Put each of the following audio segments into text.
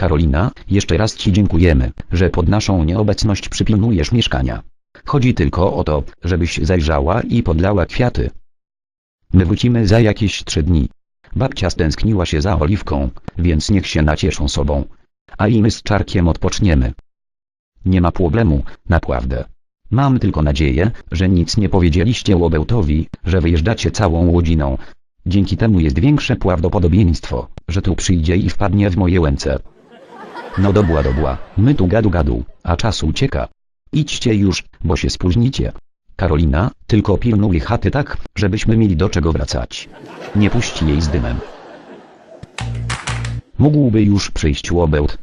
Karolina, jeszcze raz Ci dziękujemy, że pod naszą nieobecność przypilnujesz mieszkania. Chodzi tylko o to, żebyś zajrzała i podlała kwiaty. My wrócimy za jakieś trzy dni. Babcia stęskniła się za oliwką, więc niech się nacieszą sobą. A i my z czarkiem odpoczniemy. Nie ma problemu, naprawdę. Mam tylko nadzieję, że nic nie powiedzieliście Łobełtowi, że wyjeżdżacie całą łodziną. Dzięki temu jest większe prawdopodobieństwo, że tu przyjdzie i wpadnie w moje łęce. No dobła dobła, my tu gadu gadu, a czas ucieka. Idźcie już, bo się spóźnicie. Karolina, tylko pilnuj chaty tak, żebyśmy mieli do czego wracać. Nie puści jej z dymem. Mógłby już przyjść łobełt.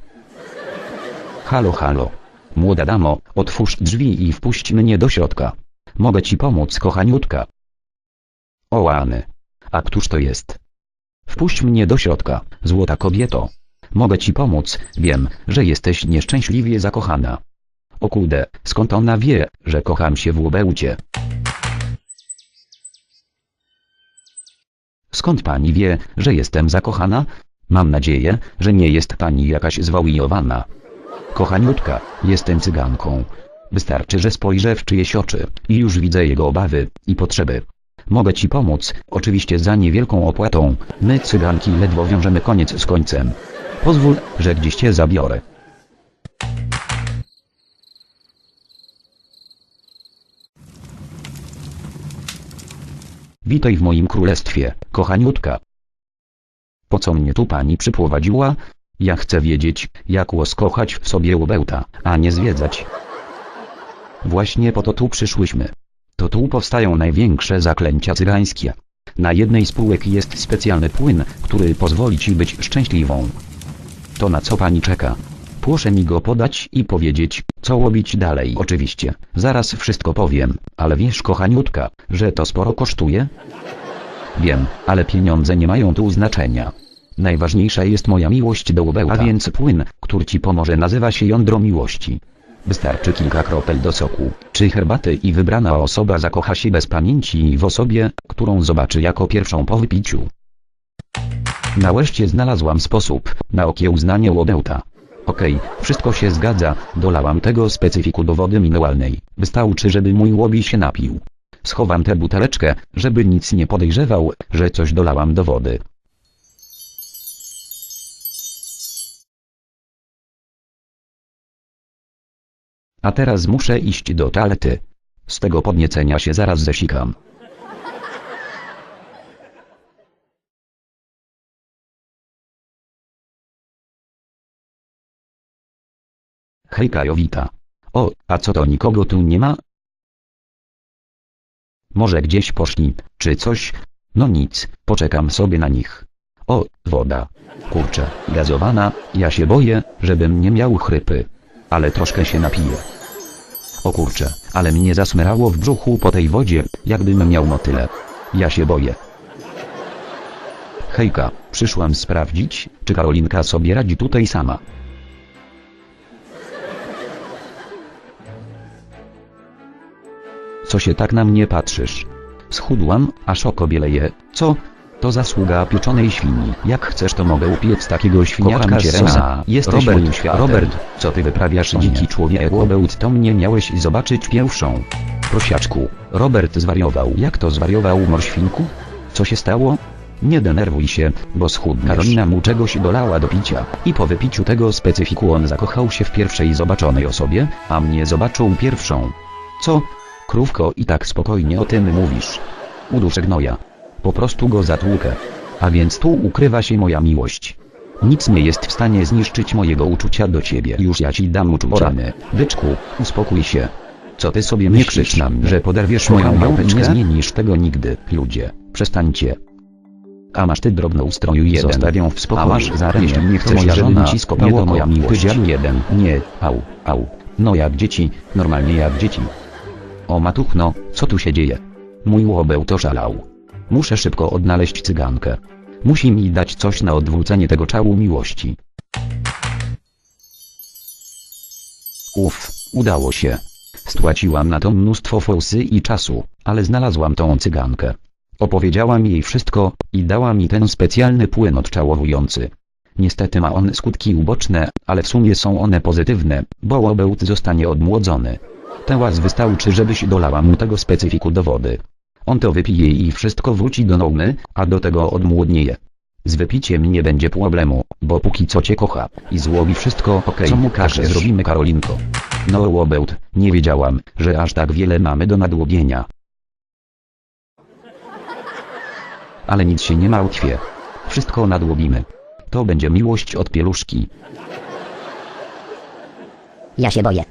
Halo halo. Młoda damo, otwórz drzwi i wpuść mnie do środka. Mogę ci pomóc kochaniutka. O łany. A któż to jest? Wpuść mnie do środka, złota kobieto. Mogę ci pomóc, wiem, że jesteś nieszczęśliwie zakochana. O kurde, skąd ona wie, że kocham się w łobełcie? Skąd pani wie, że jestem zakochana? Mam nadzieję, że nie jest pani jakaś zwariowana. Kochaniutka, jestem cyganką. Wystarczy, że spojrzę w czyjeś oczy i już widzę jego obawy i potrzeby. Mogę ci pomóc, oczywiście za niewielką opłatą. My cyganki ledwo wiążemy koniec z końcem. Pozwól, że gdzieś cię zabiorę. Witaj w moim królestwie, kochaniutka. Po co mnie tu pani przyprowadziła? Ja chcę wiedzieć, jak łoskochać w sobie łobełta, a nie zwiedzać. Właśnie po to tu przyszłyśmy. To tu powstają największe zaklęcia cygańskie. Na jednej z półek jest specjalny płyn, który pozwoli ci być szczęśliwą. To na co pani czeka? Proszę mi go podać i powiedzieć, co robić dalej. Oczywiście, zaraz wszystko powiem, ale wiesz kochaniutka, że to sporo kosztuje? Wiem, ale pieniądze nie mają tu znaczenia. Najważniejsza jest moja miłość do łobełta. A więc płyn, który ci pomoże nazywa się jądro miłości. Wystarczy kilka kropel do soku, czy herbaty i wybrana osoba zakocha się bez pamięci w osobie, którą zobaczy jako pierwszą po wypiciu. Nareszcie znalazłam sposób na okiełznanie łobełta. Okej, wszystko się zgadza, dolałam tego specyfiku do wody mineralnej, wystarczy żeby mój łobi się napił. Schowam tę buteleczkę, żeby nic nie podejrzewał, że coś dolałam do wody. A teraz muszę iść do toalety. Z tego podniecenia się zaraz zesikam. Hejka Jowita. O, a co to nikogo tu nie ma? Może gdzieś poszli, czy coś? No nic, poczekam sobie na nich. O, woda. Kurczę, gazowana, ja się boję, żebym nie miał chrypy. Ale troszkę się napiję. O kurczę, ale mnie zasmerało w brzuchu po tej wodzie, jakbym miał motyle. Ja się boję. Hejka, przyszłam sprawdzić, czy Karolinka sobie radzi tutaj sama. Co się tak na mnie patrzysz? Schudłam, aż oko bieleje, co? To zasługa pieczonej świni. Jak chcesz to mogę upiec takiego świniaczka Kocham cię, Rena. Jesteś Robert, moim światem. Robert, co ty wyprawiasz O nie. dziki człowiek Łobełt to mnie miałeś zobaczyć pierwszą. Prosiaczku, Robert zwariował. Jak to zwariował morświnku? Co się stało? Nie denerwuj się, bo schudniesz. Karolina mu czegoś dolała do picia i po wypiciu tego specyfiku on zakochał się w pierwszej zobaczonej osobie, a mnie zobaczył pierwszą. Co? Krówko i tak spokojnie o tym mówisz. Uduszę gnoja. Po prostu go zatłukę. A więc tu ukrywa się moja miłość. Nic nie jest w stanie zniszczyć mojego uczucia do ciebie. Już ja ci dam uczucia. Rany. Byczku, uspokój się. Co ty sobie Nie krzycz na mnie. że poderwiesz moją małpeczkę? Nie zmienisz tego nigdy, ludzie. Przestańcie. A masz ty drobno ustroju jeden. Zostaw ją w A spokoju. masz za ramię. Jeśli nie chcesz, moja żona, ci skopał nie to oko. moja miłość. Ty jeden. Nie, au, au. No jak dzieci, normalnie jak dzieci. O matuchno, co tu się dzieje? Mój łobeł to szalał. Muszę szybko odnaleźć cygankę. Musi mi dać coś na odwrócenie tego czału miłości. Uf, udało się. Stłaciłam na to mnóstwo forsy i czasu, ale znalazłam tą cygankę. Opowiedziałam jej wszystko i dała mi ten specjalny płyn odczałowujący. Niestety ma on skutki uboczne, ale w sumie są one pozytywne, bo łobełt zostanie odmłodzony. Teraz wystarczy żebyś dolała mu tego specyfiku do wody. On to wypije i wszystko wróci do normy, a do tego odmłodnieje. Z wypiciem nie będzie problemu, bo póki co cię kocha i złowi wszystko okej. Co mu każesz? Zrobimy Karolinko. No łobełt, nie wiedziałam, że aż tak wiele mamy do nadłobienia. Ale nic się nie martwię. Wszystko nadłobimy. To będzie miłość od pieluszki. Ja się boję.